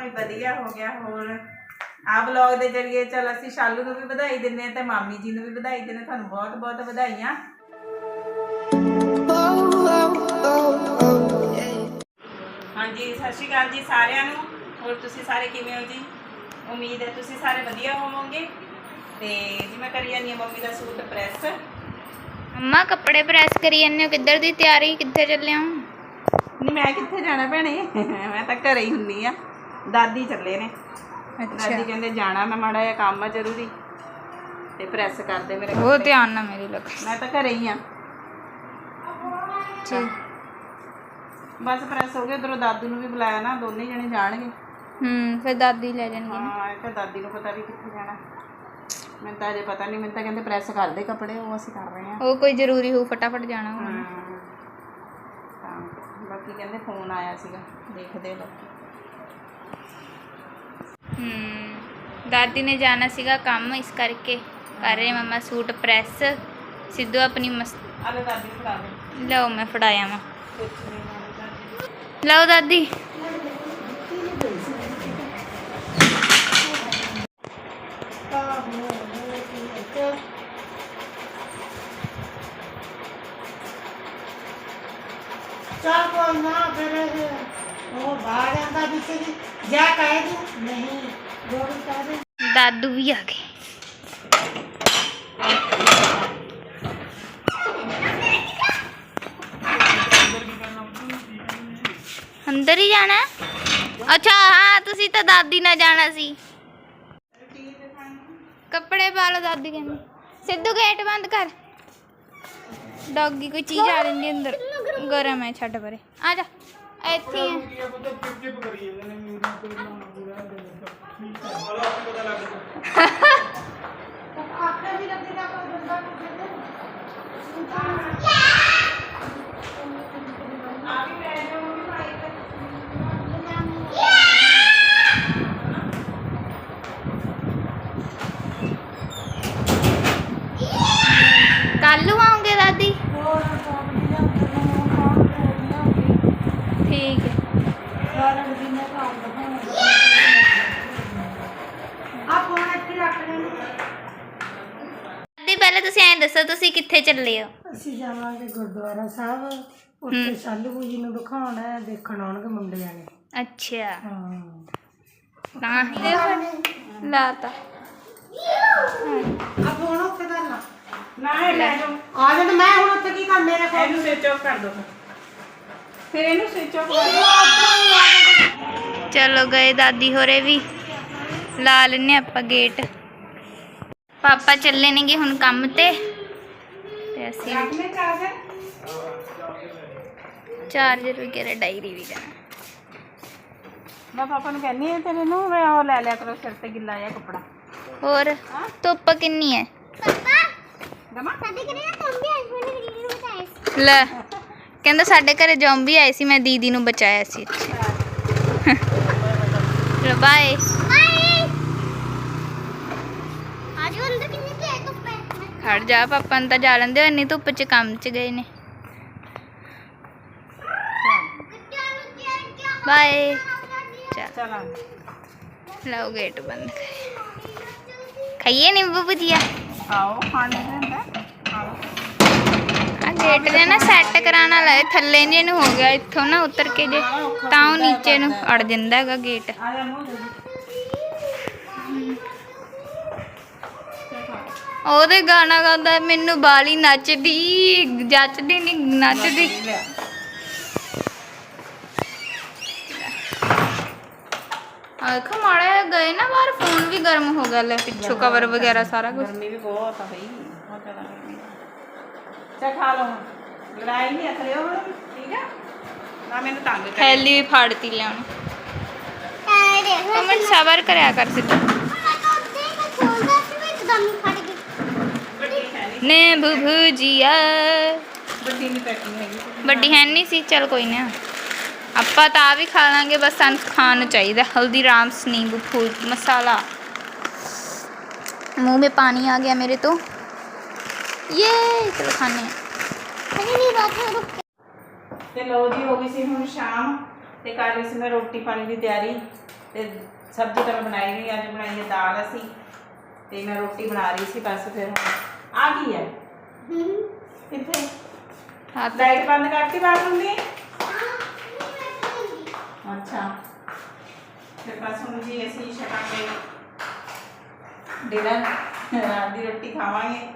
ਭਾਈ ਵਧੀਆ ਹੋ ਗਿਆ ਹੋਰ। ਆ ਬਲੌਗ ਦੇ ਜਰੀਏ ਚਲ ਅਸੀਂ ਸ਼ਾਲੂ ਨੂੰ ਵੀ ਵਧਾਈ ਦਿੰਨੇ ਆ ਤੇ ਮਾਮੀ ਜੀ ਨੂੰ ਵੀ ਵਧਾਈ ਦਿੰਨੇ ਤੁਹਾਨੂੰ ਬਹੁਤ ਬਹੁਤ ਵਧਾਈਆਂ। ਹਾਂਜੀ ਸਤਿ ਸ਼੍ਰੀ ਅਕਾਲ ਜੀ ਸਾਰਿਆਂ ਨੂੰ। ਹੋਰ ਤੁਸੀਂ ਸਾਰੇ ਕਿਵੇਂ ਹੋ ਜੀ? ਉਮੀਦ ਹੈ ਤੁਸੀਂ ਸਾਰੇ ਵਧੀਆ ਹੋਵੋਗੇ। ਤੇ ਜੀ ਮੈਂ ਕਰੀ ਜਾਂਦੀ ਹਾਂ ਮੰਮੀ ਦਾ ਸੂਟ ਪ੍ਰੈਸ। ਮੰਮਾ ਕੱਪੜੇ ਪ੍ਰੈਸ ਕਰੀ ਜਾਂਦੇ ਹੋ? ਕਿੱਧਰ ਦੀ ਤਿਆਰੀ? ਕਿੱਥੇ ਚੱਲੇ ਹੋ? ਨਹੀਂ ਮੈਂ ਕਿੱਥੇ ਜਾਣਾ ਭੈਣੇ? ਮੈਂ ਤਾਂ ਘਰੇ ਹੀ ਹੁੰਨੀ ਆ ਦਾਦੀ ਚੱਲੇ ਨੇ। ਦਾਦੀ ਕਹਿੰਦੇ ਜਾਣਾ ਮੈਂ ਮਾੜਾ ਜਿਹਾ ਕੰਮ ਆ ਜ਼ਰੂਰੀ। ਤੇ ਪ੍ਰੈਸ ਕਰਦੇ ਮੇਰੇ ਉਹ ਧਿਆਨ ਨਾਲ ਮੇਰੀ ਲੱਗ ਮੈਂ ਤਾਂ ਘਰੇ ਹੀ ਆ। ਬਸ ਪ੍ਰੈਸ ਹੋ ਗਿਆ ਉਧਰੋਂ ਦਾਦੂ ਨੂੰ ਵੀ ਬੁਲਾਇਆ ਨਾ ਦੋਨੇ ਜਣੇ ਜਾਣਗੇ। ਹੂੰ ਫਿਰ ਦਾਦੀ ਲੈ ਜਾਣਗੇ ਹਾਂ ਇਹ ਤਾਂ ਦਾਦੀ ਨੂੰ ਪਤਾ ਵੀ ਕਿੱਥੇ ਜਾਣਾ। ਮੈਨੂੰ ਤਾਂ ਅਜੇ ਪਤਾ ਨਹੀਂ ਮੈਨੂੰ ਤਾਂ ਕਹਿੰਦੇ ਪ੍ਰੈਸ ਕਰ ਦੇ ਕੱਪੜੇ ਉਹ ਅਸੀਂ ਕਰ ਰਹੇ ਹਾਂ। ਉਹ ਕੋਈ ਜ਼ਰੂਰੀ ਹੋ ਫਟਾਫਟ ਜਾਣਾ ਹੋਣਾ ਤਾਂ ਬਾਕੀ ਕਹਿੰਦੇ ਫੋਨ ਆਇਆ ਸੀਗਾ ਦੇਖਦੇ ਲੋਕੀ ਹੂੰ। ਦਾਦੀ ਨੇ ਜਾਣਾ ਸੀਗਾ ਕੰਮ ਇਸ ਕਰਕੇ। ਕਰ ਰਹੇ ਮੰਮਾ ਸੂਟ ਪ੍ਰੈਸ। ਸਿੱਧੂ ਆਪਣੀ ਮਸਤ ਆਲੇ ਦਾਦੀ ਨੂੰ ਫੜਾ ਦੇ। ਲਓ ਮੈਂ ਫੜਾਇਆ ਵਾ। ਕੁਛ ਨਹੀਂ ਨਾਲੇ ਦਾਦੀ ਲਓ ਦਾਦੀ। ਚੱਲ ਕੋਈ ਨਾ ਫਿਰ ਉਹ ਬਾਹਰ ਜਾਂਦਾ ਵਿੱਚ ਦੀ ਜਾ ਕਹਿ ਦੂੰ ਨਹੀਂ ਗੋਲੀ ਕਹਿ ਦੇ ਦਾਦੂ ਵੀ ਆ ਗਏ ਅੰਦਰ ਹੀ ਜਾਣਾ ਹੈ? ਅੱਛਾ ਹਾਂ ਤੁਸੀਂ ਤਾਂ ਦਾਦੀ ਨਾਲ ਜਾਣਾ ਸੀ ਕੱਪੜੇ ਪਾ ਲਓ ਦਾਦੀ ਕਹਿੰਦੀ ਸਿੱਧੂ ਗੇਟ ਬੰਦ ਕਰ ਡੌਗੀ ਕੋਈ ਚੀਜ਼ ਆ ਜਾਂਦੀ ਅੰਦਰ ਗਰਮ ਹੈ ਛੱਡ ਪਰੇ ਆ ਜਾ ਇੱਥੇ ਹੀ ਹੈ। ਆਪੇ ਵੀ ਲੱਗੇਗਾ ਕੋਈ ਬੰਦਾ ਕਿਸੇ ਦੇ ਕੱਲ ਨੂੰ ਆਉਂਗੇ ਦਾਦੀ ਹੋਰ ਕੰਮ ਨਹੀਂ ਹੁੰਦਾ ਨਾ ਕੰਮ ਕਰਨਾ ਠੀਕ ਹੈ ਸਾਰਾ ਦਿਨ ਕੰਮ ਦਿਖਾਉਣਾ ਆ ਫੋਨ ਇੱਥੇ ਰੱਖ ਲੈਣਾ ਦਾਦੀ ਪਹਿਲਾਂ ਤੁਸੀਂ ਐਂ ਦੱਸੋ ਤੁਸੀਂ ਕਿੱਥੇ ਚੱਲੇ ਹੋ? ਅਸੀਂ ਜਾਵਾਂਗੇ ਗੁਰਦੁਆਰਾ ਸਾਹਿਬ। ਉੱਥੇ ਸ਼ਾਲੂ ਜੀ ਨੂੰ ਦਿਖਾਉਣਾ ਹੈ ਦੇਖਣ ਆਉਣਗੇ ਮੁੰਡੇ ਆਣੇ ਅੱਛਾ। ਹਾਂ। ਤਾਂ ਹੀ ਲਾਤਾ। ਆ ਫੋਨ ਉੱਥੇ ਦਾ ਲਾ। ਨਾ ਇਹ ਲੈ। ਜਾਓ। ਆ ਜਾ ਮੈਂ ਹੁਣ ਉੱਥੇ ਕੀ ਕਰ ਮੇਰੇ ਕੋਲ ਇਹਨੂੰ ਸਵਿਚ ਆਫ ਕਰ ਦੋ। ਫਿਰ ਇਹਨੂੰ ਸਵਿਚ ਆਫ ਕਰ ਦਿਓ ਚਲੋ ਗਏ ਦਾਦੀ ਹੋਰੇ ਵੀ। ਲਾ ਲੈਨੇ ਆਪਾਂ ਗੇਟ। ਪਾਪਾ ਚੱਲੇ ਨੇਗੇ ਹੁਣ ਕੰਮ ਤੇ। ਤੇ ਅਸੀਂ ਚਾਰਜਰ ਵਗੈਰਾ ਡਾਇਰੀ ਵੀ ਜਾਣਾ। ਮੈਂ ਪਾਪਾ ਨੂੰ ਕਹਿੰਨੀ ਆ ਤੇਰੇ ਨੂੰ ਮੈਂ ਉਹ ਲੈ ਲਿਆ ਕਰੋ ਸਿਰ ਤੇ ਗਿੱਲਾ ਜਿਹਾ ਕੱਪੜਾ। ਹੋਰ ਧੁੱਪ ਕਿੰਨੀ ਹੈ? ਦਮਾ? ਲੈ ਕਹਿੰਦਾ ਸਾਡੇ ਘਰੇ ਜ਼ੋਂਬੀ ਆਏ ਸੀ ਮੈਂ ਦੀਦੀ ਨੂੰ ਬਚਾਇਆ ਸੀ। ਚਲੋ ਬਾਏ। ਖੜ ਜਾ ਪਾਪਾ ਨੂੰ ਤਾਂ ਜਾ ਲੈਂਦੇ ਹੋ ਇੰਨੀ ਧੁੱਪ 'ਚ ਕੰਮ 'ਚ ਗਏ ਨੇ। ਬਾਏ ਚਲ। ਲਓ ਗੇਟ ਬੰਦ ਖਾਈਏ ਨਿੰਬੂ ਭੁਜੀਆ? ਆਓ ਖਾਣ ਆਓ। ਆ ਗੇਟ ਦੇ ਨਾ ਸੈੱਟ ਕਰਾਣਾ ਲੈ ਥੱਲੇ ਜੇ ਨੂੰ ਹੋ ਗਿਆ ਇੱਥੋਂ ਨਾ ਉਤਰ ਕੇ ਜੇ ਤਾਂ ਉਹ ਨੀਚੇ ਨੂੰ ਅੜ ਜਾਂਦਾ ਹੈਗਾ ਗੇਟ ਆ ਜਾ ਮੂੰਹ ਦੇ ਉਹਦੇ ਗਾਣਾ ਗਾਉਂਦਾ ਮੈਨੂੰ ਬਾਲੀ ਨੱਚਦੀ ਜੱਚਦੀ ਨਹੀਂ ਨੱਚਦੀ। ਲਿਆ ਆ ਦੇਖੋ ਮਾੜਾ ਗਏ ਨਾ ਬਾਹਰ ਫੋਨ ਵੀ ਗਰਮ ਹੋ ਗਿਆ ਲੈ ਪਿੱਛੋਂ ਕਵਰ ਵਗੈਰਾ ਸਾਰਾ ਕੁਝ ਗਰਮੀ ਵੀ ਬਹੁਤ ਆ ਬਈ ਬਹੁਤ ਜ਼ਿਆਦਾ ਗਰਮੀ ਆ। ਚੱਲ ਖਾ ਲਓ। ਲੜਾਈ ਨਹੀਂ ਹੁਣ ਠੀਕ ਆ? ਨਾ ਮੈਨੂੰ ਤੰਗ ਕਰ। ਥੈਲੀ ਵੀ ਫਾੜਤੀ ਲਿਆਉਣੀ। ਕਮਨ ਸਬਰ ਕਰਿਆ ਕਰ ਸਿੱਧਾ। ਨੇ ਨਿੰਬੂ ਫੂਲ ਮਸਾਲਾ। ਮੂੰਹ ਮੇ ਪਾਣੀ ਆ ਗਿਆ ਮੇਰੇ ਤੋਂ। ਯੇ ਚਲੋ ਖਾਣੇ ਅਰੇ ਨਹੀਂ ਬਾਤ ਹੈ ਰੁਕ ਤੇ ਲੋ ਜੀ ਹੋ ਗਈ ਸੀ ਹੁਣ ਸ਼ਾਮ। ਤੇ ਕਰ ਰਹੀ ਮੈਂ ਰੋਟੀ ਪਾਣੀ ਦੀ ਤਿਆਰੀ। ਤੇ ਸਬਜ਼ੀ ਤਾਂ ਬਣਾਈ ਨਹੀਂ ਅੱਜ ਬਣਾਈ ਦਾਲ ਅਸੀਂ। ਤੇ ਮੈਂ ਰੋਟੀ ਬਣਾ ਰਹੀ ਸੀ ਬਸ ਫਿਰ ਹੁਣ ਆ ਗਈ ਹੈ? ਕਿੱਥੇ ਹੱਥ। ਲਾਈਟ ਬੰਦ ਕਰਤੀ ਬਾਥਰੂਮ ਦੀ? ਅੱਛਾ। ਫਿਰ ਬਸ ਹੁਣ ਜੀ ਅਸੀਂ ਛਕਾਂਗੇ। ਡਿਨਰ ਰਾਤ ਦੀ ਰੋਟੀ ਖਾਵਾਂਗੇ।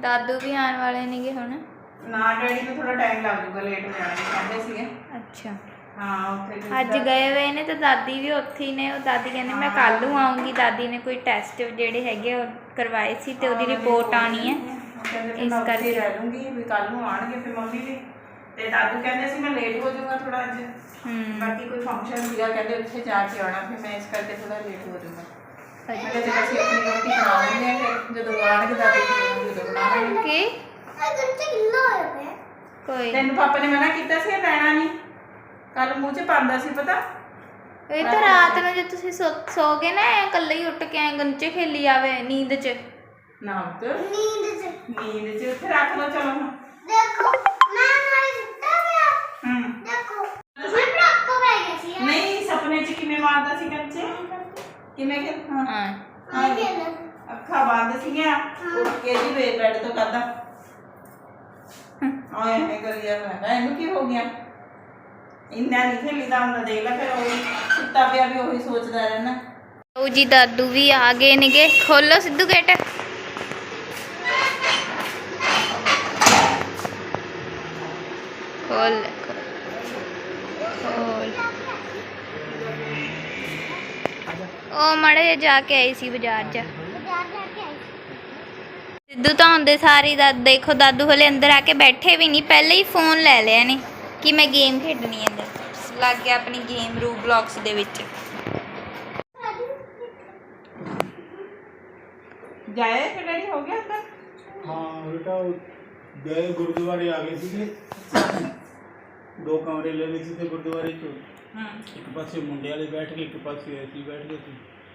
ਦਾਦੂ ਵੀ ਆਉਣ ਵਾਲੇ ਨੇਗੇ ਹੁਣ। ਨਾ ਡੈਡੀ ਨੂੰ ਥੋੜਾ ਟਾਈਮ ਲੱਗ ਜੂਗਾ ਲੇਟ ਹੋ ਜਾਣਗੇ ਕਹਿੰਦੇ ਸੀਗੇ। ਅੱਛਾ। ਹਾਂ ਉੱਥੇ ਵੀ ਅੱਜ ਗਏ ਹੋਏ ਨੇ ਤੇ ਦਾਦੀ ਵੀ ਉੱਥੇ ਹੀ ਨੇ। ਉਹ ਦਾਦੀ ਕਹਿੰਦੇ ਮੈਂ ਕੱਲ ਨੂੰ ਆਉਂਗੀ ਦਾਦੀ ਨੇ ਕੋਈ ਟੈਸਟ ਜਿਹੜੇ ਹੈਗੇ ਉਹ ਕਰਵਾਏ ਸੀ ਤੇ ਉਹਦੀ ਰਿਪੋਰਟ ਆਣੀ ਹੈ। ਇਸ ਕਰਕੇ ਕਰਕੇ। ਰਹਿ ਲੂੰਗੀ ਵੀ ਕੱਲ ਨੂੰ ਆਣਗੇ ਫਿਰ ਮੰਮੀ ਵੀ। ਤੇ ਦਾਦੂ ਕਹਿੰਦੇ ਸੀ ਮੈਂ ਲੇਟ ਹੋ ਜਾਊਗਾ ਥੋੜਾ ਅੱਜ। ਹੂੰ। ਬਾਕੀ ਕੋਈ ਫੰਕਸ਼ਨ ਸੀਗਾ ਕਹਿੰਦੇ ਉੱਥੇ ਜਾ ਕੇ ਆਉਣਾ। ਫਿਰ ਮੈਂ ਇਸ ਕਰਕੇ ਥੋੜਾ ਲੇਟ ਹੋ ਜਾਊਗਾ। ਮੈਂ ਕਿਹਾ ਚਲ ਅਸੀਂ ਆਪਣੀ ਰੋਟੀ ਬਣਾ ਲੈਂਦੇ ਹਾਂ ਫਿਰ ਜਦੋਂ ਆਣਗੇ ਦਾਦੀ ਫਿਰ ਜਦੋਂ ਬਣਾਵਾਂਗੇ। ਕੀ? ਕੋਈ ਤੈਨੂੰ ਪਾਪਾ ਨੇ ਮਨਾ ਕੀਤਾ ਸੀ ਇਹ ਲੈਣਾ ਨਹੀਂ ਕੱਲ ਮੂੰਹ 'ਚ ਪਾਉਂਦਾ ਸੀ ਪਤਾ? ਇਹ ਤਾਂ ਰਾਤ ਨੂੰ ਜੇ ਤੁਸੀਂ ਸੋ ਸੋ ਗਏ ਨਾ ਐ ਇਕੱਲੇ ਹੀ ਉੱਠ ਕੇ ਐ ਗੰਚੇ ਖੇਲੀ ਜਾਵੇ ਨੀਂਦ 'ਚ। ਨਾ ਉੱਤ ਨੀਂਦ 'ਚ। ਉੱਥੇ ਰੱਖ ਲਓ ਚਲੋ ਹੁਣ। ਹੂੰ ਨਹੀਂ ਸੁਪਨੇ 'ਚ ਕਿਵੇਂ ਮਾਰਦਾ ਸੀ ਕੰਚੇ ਕਿਵੇਂ ਕਿ ਹਾਂ। ਹਾਂ। ਅੱਖਾਂ ਬੰਦ ਸੀਗੀਆਂ। ਉੱਠ ਕੇ ਜੀ ਵੇ ਬੈੱਡ ਤੋਂ ਕਰਦਾ ਆਏ ਹੈ ਕਰੀ ਜਾਂਦਾ ਮੈਂ ਕਿਹਾ ਇਹਨੂੰ ਕੀ ਹੋ ਗਿਆ? ਇੰਨਾ ਨਹੀਂ ਖੇਲੀਦਾ ਹੁੰਦਾ, ਦੇਖ ਲੈ ਫਿਰ ਉਹ ਸੁੱਤਾ ਪਿਆ ਵੀ ਉਹੀ ਸੋਚਦਾ ਰਹਿਣਾ ਉਹ ਜੀ ਦਾਦੂ ਵੀ ਆ ਗਏ ਨੇਗੇ, ਖੋਲੋ ਸਿੱਧੂ ਗੇਟ ਖੋਲ ਖੋਲ ਉਹ ਮੜੇ ਜਾ ਕੇ ਆਈ ਸੀ ਬਾਜ਼ਾਰ ਚ। ਸਿੱਧੂ ਤਾਂ ਹੁੰਦੇ ਸਾਰੀ ਦਾ ਦੇਖੋ ਦਾਦੂ ਹਲੇ ਅੰਦਰ ਆ ਕੇ ਬੈਠੇ ਵੀ ਨਹੀਂ, ਪਹਿਲੇ ਹੀ ਫੋਨ ਲੈ ਲਿਆ ਨੇ ਕਿ ਮੈਂ ਗੇਮ ਖੇਡਣੀ ਹੈ ਅੰਦਰ ਲੱਗ ਗਿਆ ਆਪਣੀ ਗੇਮ ਰੂ ਬਲੌਕਸ ਦੇ ਵਿੱਚ। ਜਾਏ ਫਿਰ ਰੈਡੀ ਹੋ ਗਿਆ ਅੰਦਰ ਹਾਂ ਬੇਟਾ ਉਹ ਗਏ ਗੁਰਦੁਆਰੇ ਆ ਗਏ ਸੀਗੇ। ਦੋ ਕਮਰੇ ਲੈ ਲਏ ਸੀ ਤੇ ਗੁਰਦੁਆਰੇ ਚ। ਹਾਂ। ਇੱਕ ਪਾਸੇ ਮੁੰਡੇ ਵਾਲੇ ਬੈਠ ਗਏ ਇੱਕ ਪਾਸੇ ਅਸੀਂ ਬੈਠ ਗਏ ਸੀ।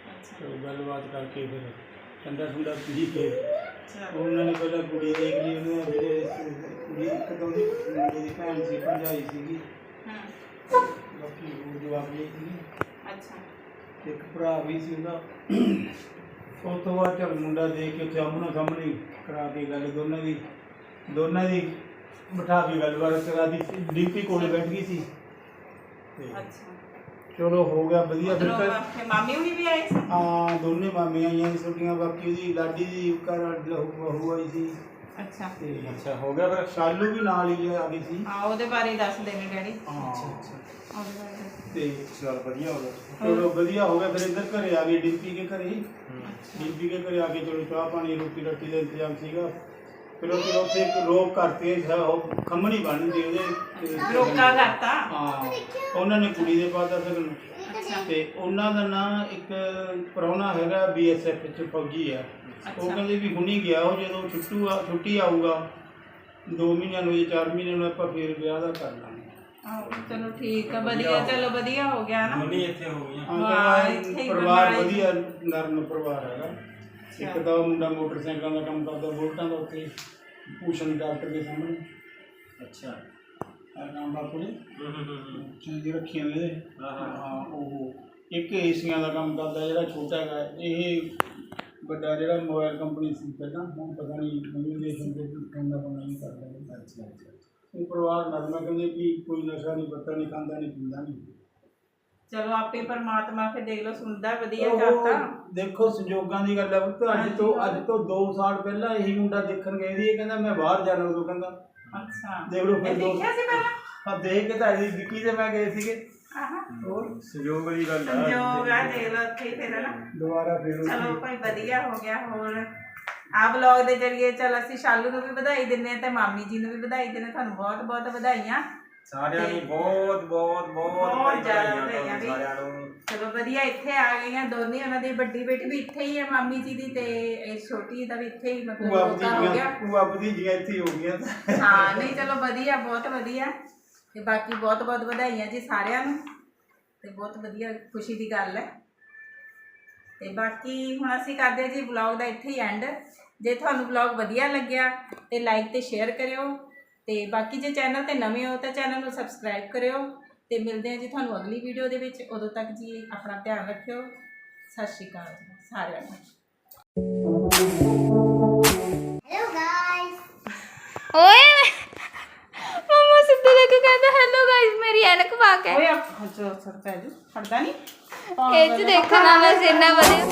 ਅੱਛਾ। ਤੇ ਉਹ ਗੱਲਬਾਤ ਕਰਕੇ ਫਿਰ ਠੰਡਾ ਠੰਡਾ ਪੀ ਕੇ ਉਹਨਾਂ ਨੇ ਪਹਿਲਾਂ ਕੁੜੀ ਦੇਖ ਲਈ ਉਹਨੇ ਜਿਹੜੇ ਕੁੜੀ ਇੱਕ ਤਾਂ ਉਹਦੀ ਦੀ ਭੈਣ ਸੀ ਭਰਜਾਈ ਸੀਗੀ। ਹਾਂ। ਬਾਕੀ ਉਹ ਜਵਾਬ ਸੀ ਅੱਛਾ। ਇੱਕ ਭਰਾ ਵੀ ਸੀ ਉਹਦਾ। ਉਸ ਤੋਂ ਬਾਅਦ ਚੱਲ ਮੁੰਡਾ ਦੇਖ ਕੇ ਉੱਥੇ ਆਮਣਾ ਸਾਹਮਣੇ ਕਰਾ ਕੇ ਗੱਲ ਦੋਨਾਂ ਦੀ। ਦੋਨਾਂ ਦੀ ਬਿਠਾ ਕੇ ਗੱਲਬਾਤ ਕਰਾ ਦੀ ਡੀਪੀ ਕੋਲੇ ਬੈਠ ਗਈ ਸੀ। ਤੇ ਅੱਛਾ। ਚਲੋ ਹੋ ਗਿਆ ਵਧੀਆ। ਫਿਰ ਉਧਰੋਂ ਤਾਂ ਮਾਮੀ ਹੁਣੀ ਵੀ ਆਏ ਸੀ? ਹਾਂ ਦੋਨੇ ਮਾਮੀਆਂ ਆਈਆਂ ਸੀ ਛੋਟੀਆਂ ਬਾਕੀ ਉਹਦੀ ਲਾਡੀ ਦੀ ਘਰ ਲਹੂ ਬਹੂ ਆਈ ਸੀ। ਅੱਛਾ। ਤੇ ਅੱਛਾ ਹੋ ਗਿਆ ਫਿਰ। ਸ਼ਾਲੂ ਵੀ ਨਾਲ ਹੀ ਆ ਗਈ ਸੀ। ਹਾਂ ਉਹਦੇ ਬਾਰੇ ਹੀ ਦੱਸ ਦੇਣੇ ਡੈਡੀ। ਹਾਂ। ਉਹਦੇ ਬਾਰੇ ਦੱਸ। ਤੇ ਚਲ ਵਧੀਆ ਹੋ ਗਿਆ। ਚਲੋ ਵਧੀਆ ਹੋ ਗਿਆ। ਫਿਰ ਇੱਧਰ ਘਰੇ ਆ ਗਏ ਡਿੰਪੀ ਕੇ ਘਰੇ। ਡਿੰਪੀ ਕੇ ਘਰੇ ਆ ਕੇ ਚਲੋ ਚਾਹ ਪਾਣੀ ਰੋਟੀ ਰੱਟੀ ਦਾ ਇੰਤਜ਼ਾਮ ਸੀਗਾ। ਫਿਰ ਉਹ ਫਿਰ ਉੱਥੇ ਇੱਕ ਲੋਕ ਕਰਤੇ ਉਹ ਖੰਮਣੀ ਬਣਦੀ ਉਹਦੇ ਰੋਕਾ ਕਰਤਾ? ਹਾਂ ਉਹਨਾਂ ਨੇ ਕੁੜੀ ਦੇ ਪਾਤਾ ਫਿਰ ਅੱਛਾ। ਤੇ ਉਹਨਾਂ ਦਾ ਨਾਂ ਇੱਕ ਪ੍ਰਾਹੁਣਾ ਹੈਗਾ ਬੀਐਸਐਫ ਚ ਫੌਜੀ ਆ। ਉਹ ਅੱਛਾ। ਕਹਿੰਦੇ ਵੀ ਹੁਣੀ ਗਿਆ ਉਹ ਜਦੋਂ ਛੁੱਟੂ ਆ ਛੁੱਟੀ ਆਊਗਾ 2 ਮਹੀਨਿਆਂ ਨੂੰ ਜਾਂ 4 ਮਹੀਨਿਆਂ ਨੂੰ ਆਪਾਂ ਫਿਰ ਵਿਆਹ ਦਾ ਕਰ ਲਾਂਗੇ। ਆਹੋ, ਚਲੋ ਠੀਕ ਆ ਵਧੀਆ ਚਲੋ ਵਧੀਆ ਹੋ ਗਿਆ ਨਾ। ਮੰਮੀ ਇੱਥੇ ਹੋ ਗਈਆਂ। ਹਾਂ, ਇੱਥੇ ਹੀ ਪਰਿਵਾਰ। ਵਧੀਆ ਨਰਮ ਪਰਿਵਾਰ ਹੈਗਾ। ਇੱਕ ਤਾਂ ਉਹ ਮੁੰਡਾ ਮੋਟਰਸਾਈਕਲਾਂ ਦਾ ਕੰਮ ਕਰਦਾ ਬੋਲਟਾਂ ਦਾ ਉੱਥੇ ਭੂਸ਼ਣ ਡਾਕਟਰ ਦੇ ਸਾਹਮਣੇ। ਅੱਛਾ। ਆ ਨਾਮ ਬਾਪੂ ਨੇ ਹੂੰ ਹੂੰ ਹੂੰ ਚੀਜ਼ ਰੱਖੀਆਂ ਨੇ ਹਾਂ, ਹਾਂ। ਹਾਂ। ਉਹ ਇੱਕ ਏਸੀਆਂ ਦਾ ਕੰਮ ਕਰਦਾ ਜਿਹੜਾ ਛੋਟਾ ਹੈਗਾ ਇਹ ਵੱਡਾ ਜਿਹੜਾ ਮੋਬਾਈਲ ਕੰਪਨੀ ਸੀ ਪਹਿਲਾਂ ਹੁਣ ਪਤਾ ਨਹੀਂ ਕਮਿਊਨੀਕੇਸ਼ਨ ਦੇ ਕੰਮ ਦਾ ਕੰਮ ਨਹੀਂ ਕਰਦਾ ਅੱਛਾ ਅੱਛਾ। ਇਹ ਪਰਿਵਾਰ ਨਰਮਾ ਕਹਿੰਦੇ ਵੀ ਕੋਈ ਨਸ਼ਾ ਨਹੀਂ ਪੱਤਾ ਨਹੀਂ ਖਾਂਦਾ ਨਹੀਂ ਪੀਂਦਾ ਨਹੀਂ। ਚਲੋ ਆਪੇ ਪਰਮਾਤਮਾ ਫਿਰ ਦੇਖ ਲਓ ਸੁਣਦਾ ਵਧੀਆ ਉਹ ਕਰਤਾ। ਦੇਖੋ ਸੰਜੋਗਾਂ ਦੀ ਗੱਲ ਹੈ ਪੁੱਤ ਅੱਜ ਤੋਂ ਅੱਜ ਤੋਂ 2 ਸਾਲ ਪਹਿਲਾਂ ਇਹੀ ਮੁੰਡਾ ਦੇਖਣ ਗਏ ਸੀ ਇਹ ਕਹਿੰਦਾ ਮੈਂ ਬਾਹਰ ਜਾਣਾ ਉਦੋਂ ਕਹਿੰਦਾ। ਅੱਛਾ। ਦੇਖ ਲਓ ਇਹ ਫਿਰ ਦੋ ਦੇਖਿਆ ਸੀ ਪਹਿਲਾਂ? ਹਾਂ ਦੇਖ ਕੇ ਤਾਂ ਅਸੀਂ ਵਿੱਕੀ ਤੇ ਮੈਂ ਗਏ ਸੀਗੇ। ਆਹਾਂ। ਹੋਰ? ਸੰਯੋਗ ਦੀ ਗੱਲ ਸੰਜੋਗ ਆ ਦੇਖ ਲਓ ਇੱਥੇ ਹੀ ਫਿਰ ਨਾ? ਦੁਬਾਰਾ ਫਿਰ ਉਹ ਚਲੋ ਭਾਈ ਵਧੀਆ ਹੋ ਗਿਆ ਹੋਰ? ਆ ਬਲੌਗ ਦੇ ਜਰੀਏ ਚਲ ਅਸੀਂ ਸ਼ਾਲੂ ਨੂੰ ਵੀ ਵਧਾਈ ਦਿੰਨੇ ਆ ਤੇ ਮਾਮੀ ਜੀ ਨੂੰ ਵੀ ਵਧਾਈ ਦਿੰਨੇ ਤੁਹਾਨੂੰ ਬਹੁਤ ਬਹੁਤ ਵਧਾਈਆਂ। ਸਾਰਿਆਂ ਨੂੰ ਬਹੁਤ ਬਹੁਤ ਬਹੁਤ ਬਹੁਤ ਜ਼ਿਆਦਾ ਵਧਾਈਆਂ। ਸਾਰਿਆਂ ਨੂੰ। ਚਲੋ ਵਧੀਆ ਇੱਥੇ ਆ ਗਈਆਂ ਦੋਨੇ ਉਹਨਾਂ ਦੀ ਵੱਡੀ ਬੇਟੀ ਵੀ ਇੱਥੇ ਹੀ ਹੈ ਮਾਮੀ ਜੀ ਦੀ ਤੇ ਇਹ ਛੋਟੀ ਦਾ ਵੀ ਇੱਥੇ ਹੀ ਮਤਲਬ ਭੂਆ ਰੋਕਾ ਹੋ ਗਿਆ। ਭਤੀਜੀਆਂ ਭੂਆ ਭਤੀਜੀਆਂ ਇੱਥੇ ਹੀ ਹੋ ਗਈਆਂ। ਹਾਂ ਨਹੀਂ ਚਲੋ ਵਧੀਆ ਬਹੁਤ ਵਧੀਆ। ਤੇ ਬਾਕੀ ਬਹੁਤ ਬਹੁਤ ਵਧਾਈਆਂ ਜੀ ਸਾਰਿਆਂ ਨੂੰ। ਤੇ ਬਹੁਤ ਵਧੀਆ ਖੁਸ਼ੀ ਦੀ ਗੱਲ ਹੈ। ਤੇ ਬਾਕੀ ਹੁਣ ਅਸੀਂ ਕਰਦੇ ਹਾਂ ਜੀ ਵਲੌਗ ਦਾ ਇੱਥੇ ਹੀ ਐਂਡ ਜੇ ਤੁਹਾਨੂੰ ਵਲੌਗ ਵਧੀਆ ਲੱਗਿਆ ਤੇ ਲਾਈਕ ਤੇ ਸ਼ੇਅਰ ਕਰਿਓ। ਤੇ ਬਾਕੀ ਜੇ ਚੈਨਲ ਤੇ ਨਵੇਂ ਹੋ ਤਾਂ ਚੈਨਲ ਨੂੰ ਸਬਸਕ੍ਰਾਈਬ ਕਰਿਓ ਤੇ ਮਿਲਦੇ ਹਾਂ ਜੀ ਤੁਹਾਨੂੰ ਅਗਲੀ ਵੀਡੀਓ ਦੇ ਵਿੱਚ। ਉਦੋਂ ਤੱਕ ਜੀ ਆਪਣਾ ਧਿਆਨ ਰੱਖਿਓ। ਸਤਿ ਸ਼੍ਰੀ ਅਕਾਲ ਸਾਰਿਆਂ ਨੂੰ। ਹੈਲੋ ਗਾਇਸ ਓਏ ਮਮਾ ਸਿੱਧੇ ਲੱਗ ਕੇ ਕਹਿੰਦਾ ਹੈਲੋ ਗਾਇਸ ਮੇਰੀ ਐਨਕ ਪਾ ਕੇ ਓਏ ਅੱਛਾ ਸਰ ਪੈ ਜੂ। ਫੜਦਾ ਨਹੀਂ ਇਹ ਚ ਦੇਖਣਾ ਮੈਂ ਇੰਨਾ ਵਧੀਆ।